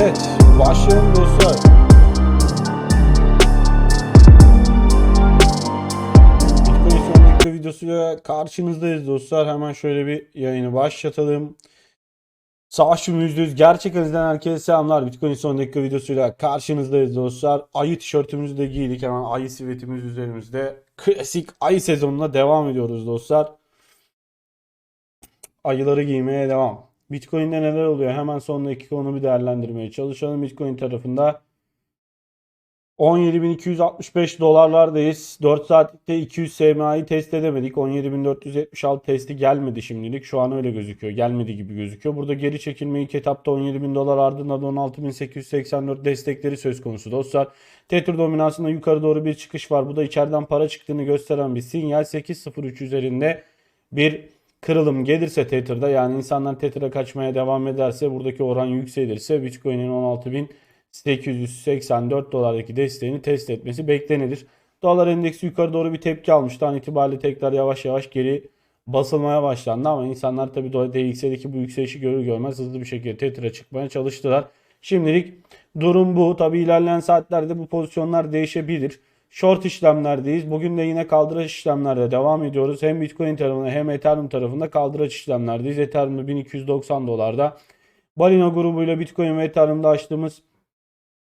Set. Washington Lucerne. Bitcoin sonraki videosuyla karşınızdayız dostlar. Hemen şöyle bir yayını başlatalım. Savaşım %100 gerçek analizden herkese selamlar. Bitcoin son dakika videosuyla karşınızdayız dostlar. Ayı tişörtümüzü de giydik hemen ayı sivetimiz üzerimizde. Klasik ayı sezonuna devam ediyoruz dostlar. Ayıları giymeye devam. Bitcoin'de neler oluyor? Hemen son dakika onu bir değerlendirmeye çalışalım. Bitcoin tarafında 17.265 dolarlardayız. 4 saatlikte 200 SMA'yı test edemedik. 17.476 testi gelmedi şimdilik. Şu an öyle gözüküyor. Gelmedi gibi gözüküyor. Burada geri çekilme ilk etapta 17.000 dolar ardından da 16.884 destekleri söz konusu dostlar. Tether dominansında yukarı doğru bir çıkış var. Bu da içeriden para çıktığını gösteren bir sinyal. 8.03 üzerinde bir kırılım gelirse Tether'da yani insanlar Tether'a kaçmaya devam ederse buradaki oran yükselirse Bitcoin'in 16.000 884 dolardaki desteğini test etmesi beklenilir. Dolar endeksi yukarı doğru bir tepki almıştı. An itibariyle tekrar yavaş yavaş geri basılmaya başlandı ama insanlar tabii DXY'deki bu yükselişi görür görmez hızlı bir şekilde Tether'a çıkmaya çalıştılar. Şimdilik durum bu. Tabii ilerleyen saatlerde bu pozisyonlar değişebilir. Short işlemlerdeyiz. Bugün de yine kaldıraç işlemlerde devam ediyoruz. Hem Bitcoin tarafında hem Ethereum tarafında kaldıraç işlemlerdeyiz. Ethereum'da 1290 dolarda. Balina grubuyla Bitcoin ve Ethereum'da açtığımız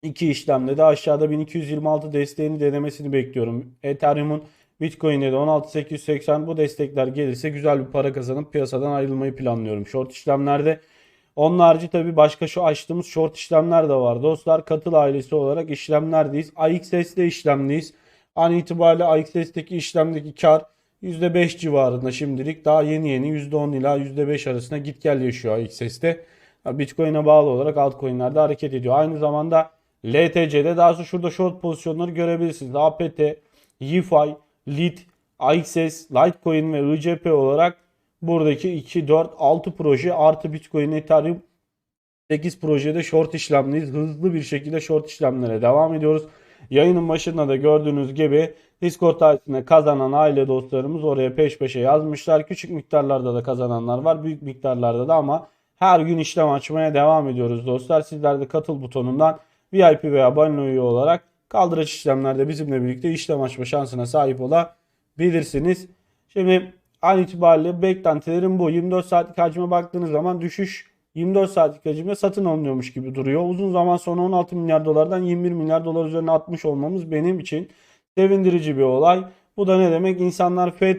İki işlemde de aşağıda 1226 desteğini denemesini bekliyorum. Ethereum'un Bitcoin'de de 16880 bu destekler gelirse güzel bir para kazanıp piyasadan ayrılmayı planlıyorum. Short işlemlerde onun harici tabii başka şu açtığımız short işlemler de var. Dostlar katıl ailesi olarak işlemlerdeyiz. AXS'de işlemdeyiz. An itibariyle AXS'deki işlemdeki kar %5 civarında şimdilik. Daha yeni yeni %10 ila %5 arasında git gel yaşıyor AXS'de. Bitcoin'e bağlı olarak altcoin'lerde hareket ediyor. Aynı zamanda LTC'de daha sonra şurada short pozisyonları görebilirsiniz. APT, YFI, LIT, AXS, Litecoin ve ICP olarak buradaki 2, 4, 6 proje artı Bitcoin, Ethereum 8 projede short işlemdeyiz. Hızlı bir şekilde short işlemlere devam ediyoruz. Yayının başında da gördüğünüz gibi Discord ailesinde kazanan aile dostlarımız oraya peş peşe yazmışlar. Küçük miktarlarda da kazananlar var. Büyük miktarlarda da ama her gün işlem açmaya devam ediyoruz dostlar. Sizler de katıl butonundan VIP veya balina üye olarak kaldıraç işlemlerde bizimle birlikte işlem açma şansına sahip olabilirsiniz. Şimdi an itibariyle beklentilerim bu. 24 saatlik hacme baktığınız zaman düşüş 24 saatlik hacimde satın alınıyormuş gibi duruyor. Uzun zaman sonra 16 milyar dolardan 21 milyar dolar üzerine atmış olmamız benim için sevindirici bir olay. Bu da ne demek? İnsanlar FED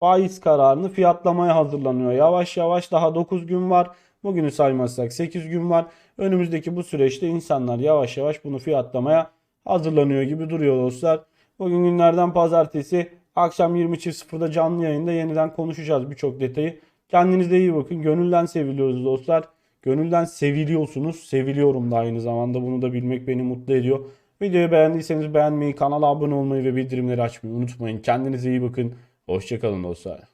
faiz kararını fiyatlamaya hazırlanıyor. Yavaş yavaş daha 9 gün var. Bugünü saymazsak 8 gün var. Önümüzdeki bu süreçte insanlar yavaş yavaş bunu fiyatlamaya hazırlanıyor gibi duruyor dostlar. Bugün günlerden pazartesi akşam 20.00'da canlı yayında yeniden konuşacağız birçok detayı. Kendinize iyi bakın. Gönülden seviliyoruz dostlar. Gönülden seviliyorsunuz. Seviliyorum da aynı zamanda. Bunu da bilmek beni mutlu ediyor. Videoyu beğendiyseniz beğenmeyi, kanala abone olmayı ve bildirimleri açmayı unutmayın. Kendinize iyi bakın. Hoşçakalın dostlar.